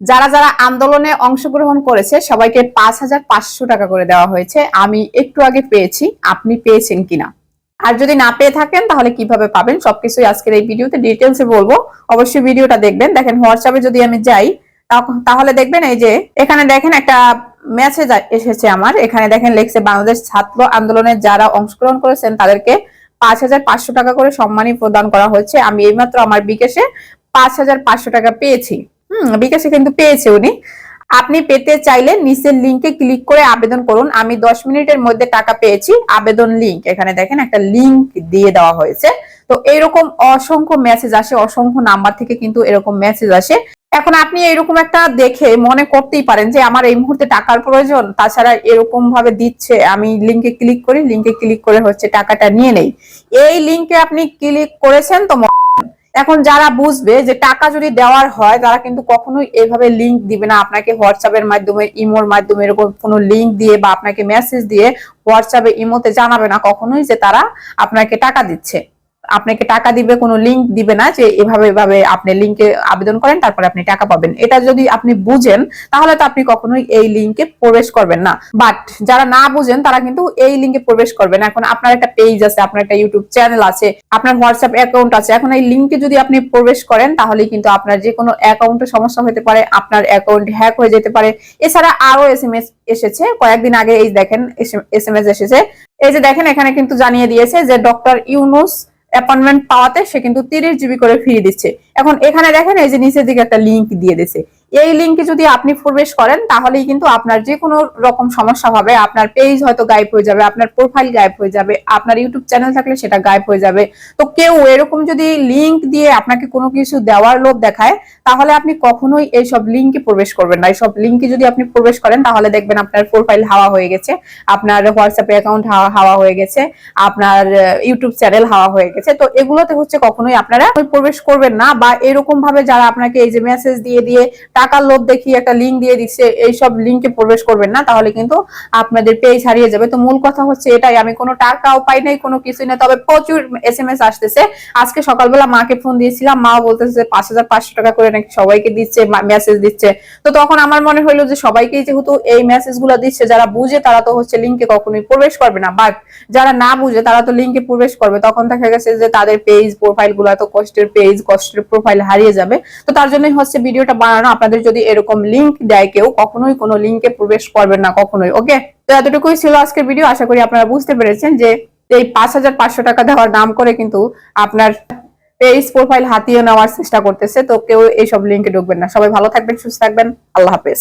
যারা যারা আন্দোলনে অংশগ্রহণ করেছে, সবাইকে পাঁচ হাজার পাঁচশো টাকা করে দেওয়া হয়েছে। আমি একটু আগে পেয়েছি, আপনি পেয়েছেন কিনা? আর যদি না পেয়ে থাকেন, তাহলে কীভাবে পাবেন? সবকিছুই আজকের এই ভিডিওতে ডিটেলসে বলব। অবশ্যই ভিডিওটা দেখবেন। দেখেন হোয়াটসঅ্যাপে যদি আমি যাই তাহলে দেখবেন এই যে, এখানে দেখেন একটা মেসেজ এসেছে আমার। এখানে দেখেন লেখছে, বাংলাদেশ ছাত্র আন্দোলনে যারা অংশগ্রহণ করেছেন, তাদেরকে পাঁচ হাজার পাঁচশো টাকা করে সম্মানী প্রদান করা হয়েছে। আমি এইমাত্র আমার বিকাশে পাঁচ হাজার পাঁচশো টাকা পেয়েছি। হুম, বিকাশে কিন্তু পেয়েছে উনি। আপনি পেতে চাইলে নিচের লিংকে ক্লিক করে আবেদন করুন। আমি দশ মিনিটের মধ্যে টাকা পেয়েছি। আবেদন লিংক এখানে দেখেন একটা লিংক দিয়ে দেওয়া হয়েছে। তো এরকম অসংখ্য মেসেজ আসে, অসংখ্য নাম্বার থেকে কিন্তু এরকম মেসেজ আসে। এখন আপনি এরকম একটা দেখে মনে করতেই পারেন যে আমার এই মুহূর্তে টাকার প্রয়োজন, তাছাড়া এরকম ভাবে দিচ্ছে। আমি লিংকে ক্লিক করি লিংকে ক্লিক করে হচ্ছে টাকাটা নিয়ে নেই। এই লিংকে আপনি ক্লিক করেছেন তো এখন যারা বুঝবে যে টাকা যদি দেওয়ার হয়, তারা কিন্তু কখনোই এভাবে লিঙ্ক দিবে না। আপনাকে হোয়াটসঅ্যাপের মাধ্যমে, ইমোর মাধ্যমে এরকম কোনো লিঙ্ক দিয়ে বা আপনাকে মেসেজ দিয়ে হোয়াটসঅ্যাপে ইমোতে জানাবে না কখনোই যে তারা আপনাকে টাকা দিচ্ছে। আপনাকে টাকা দিবে, কোনো লিংক দিবে না যে এভাবে এভাবে আপনি লিংকে আবেদন করেন, তারপরে আপনি টাকা পাবেন। এটা যদি আপনি বুঝেন, তাহলে তো আপনি কখনোই এই লিংকে প্রবেশ করবেন না। বাট যারা না বুঝেন, তারা কিন্তু এই লিংকে প্রবেশ করবেন। এখন আপনার একটা পেজ আছে, আপনার একটা ইউটিউব চ্যানেল আছে, আপনার হোয়াটসঅ্যাপ অ্যাকাউন্ট আছে। এখন এই লিংকে যদি আপনি প্রবেশ করেন, তাহলে কিন্তু আপনার যে কোনো অ্যাকাউন্টে সমস্যা হতে পারে, আপনার অ্যাকাউন্ট হ্যাক হয়ে যেতে পারে। এছাড়া আরও এস এম এস এসেছে। কয়েকদিন আগে এই দেখেন এস এম এস এসেছে। এই যে দেখেন, এখানে কিন্তু জানিয়ে দিয়েছে যে ডক্টর ইউনুস অ্যাপয়েন্টমেন্ট পাওয়াতে সে কিন্তু তিরিশ জিবি করে ফ্রি দিচ্ছে। এখন এখানে দেখেন এই যে নিচের দিকে একটা লিঙ্ক দিয়ে দিছে এই লিংকে যদি আপনি প্রবেশ করেন, তাহলেই কিন্তু আপনার যে কোনো রকম সমস্যা হবে। আপনার পেজ হয়তো গায়েব হয়ে যাবে, আপনার প্রোফাইল গায়েব হয়ে যাবে, আপনার ইউটিউব চ্যানেল থাকলে সেটা গায়েব হয়ে যাবে। তো কেউ এরকম যদি লিংক দিয়ে আপনাকে কোনো কিছু দেওয়ার লোভ দেখায়, তাহলে আপনি কখনোই এইসব লিংকে প্রবেশ করবেন না। এইসব লিংকে যদি আপনি প্রবেশ করেন, তাহলে দেখবেন আপনার প্রোফাইল হাওয়া হয়ে গেছে, আপনার হোয়াটসঅ্যাপ অ্যাকাউন্ট হাওয়া হাওয়া হয়ে গেছে, আপনার ইউটিউব চ্যানেল হাওয়া হয়ে গেছে। তো এগুলোতে হচ্ছে কখনোই আপনারা প্রবেশ করবেন না বা এরকম ভাবে যারা আপনাকে এই যে মেসেজ দিয়ে দিয়ে টাকার লোভ দেখিয়ে একটা লিংক দিয়ে দিচ্ছে, এইসব লিংকে প্রবেশ করবেন না, তাহলে কিন্তু আপনাদের পেজ হারিয়ে যাবে। তো মূল কথা হচ্ছে এটাই, আমি কোনো টাকাও পাই নাই, কোনো কিছুই না তবে প্রচুর এস এম এস আসতেছে। আজকে সকালবেলা মাকে ফোন দিয়েছিলাম মা বলতেছে পাঁচ হাজার পাঁচশো টাকা করে নাকি সবাইকে দিচ্ছে মেসেজ দিচ্ছে। তো তখন আমার মনে হলো যে সবাইকেই যেহেতু এই মেসেজগুলো দিচ্ছে, যারা বুঝে তারা তো হচ্ছে লিংকে কখনোই প্রবেশ করবে না। বাট যারা না বুঝে তারা তো লিংকে প্রবেশ করবে। তখন দেখা গেছে যে তাদের পেজ প্রোফাইলগুলো এত কষ্টের পেজ কষ্টের প্রোফাইল হারিয়ে যাবে। তো তার জন্যই হচ্ছে ভিডিওটা বানানো আপনাদের যদি এরকম লিংক দেয় কেউ, কখনোই কোনো লিংকে প্রবেশ করবেন না কখনোই ওকে তো এতটুকুই ছিল আজকের ভিডিও আশা করি আপনারা বুঝতে পেরেছেন যে এই পাঁচ হাজার পাঁচশো টাকা দেওয়ার নাম করে কিন্তু আপনার পেজ প্রোফাইল হাতিয়ে নেওয়ার চেষ্টা করতেছে, তো কেউ এইসব লিঙ্কে ঢুকবেন না। সবাই ভালো থাকবেন, সুস্থ থাকবেন। আল্লাহ হাফেজ।